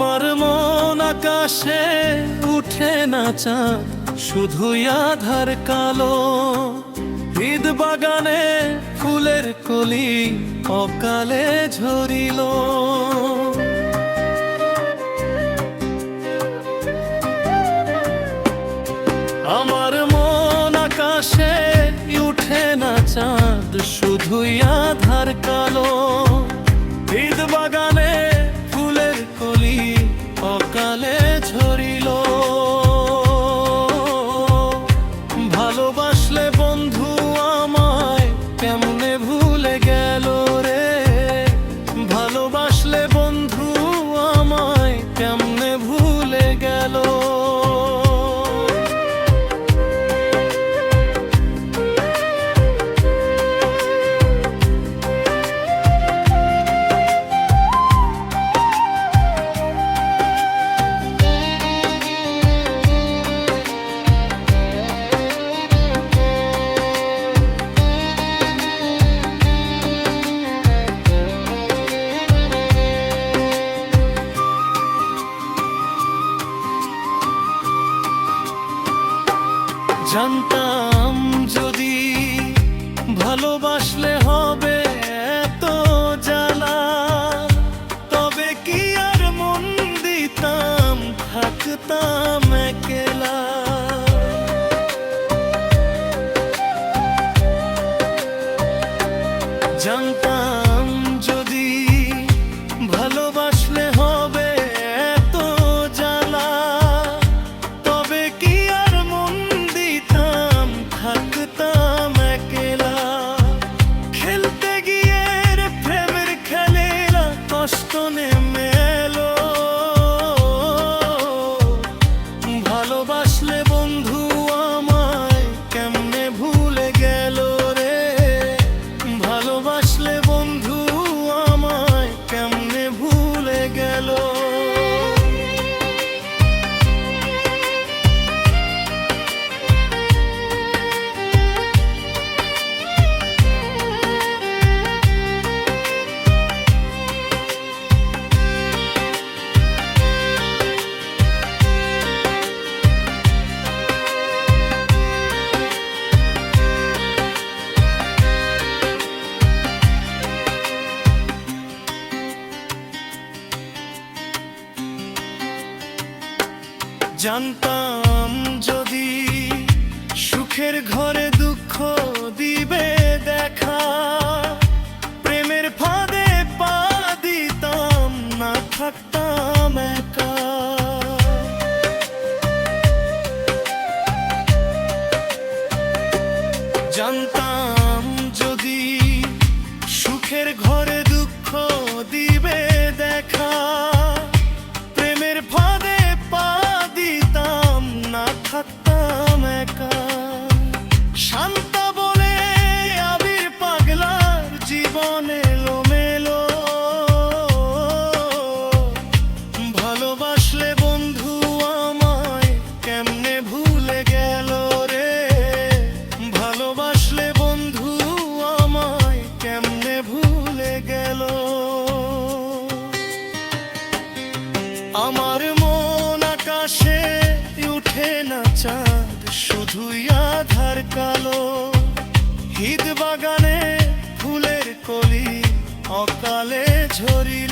আমার মন আকাশে উঠে না চাঁদ, শুধুই আধার কালো। ঈদ বাগানে ফুলের কলি অকালে ঝরিল। আমার মন আকাশে উঠে না চাঁদ, শুধুই আধার কালো। জানতাম যদি ভালোবাসলে হবে এত জ্বালা তবে কি আর মন দিতাম থাকতাম একলা। জানতাম গেল জানতাম যদি সুখের ঘরে দুঃখ দিবে দেখা, প্রেমের ফাঁদে পা দিতাম, না থাকতাম একা। জানতাম যদি সুখের ঘরে ভালোবাসলে বন্ধু আমায় কেমনে ভুলে গেল? আমার মন আকাশে উঠে না চাঁদ, শুধুই আধার কালো। ঈদ বাগানে ফুলের কলি, অকালে ঝরিল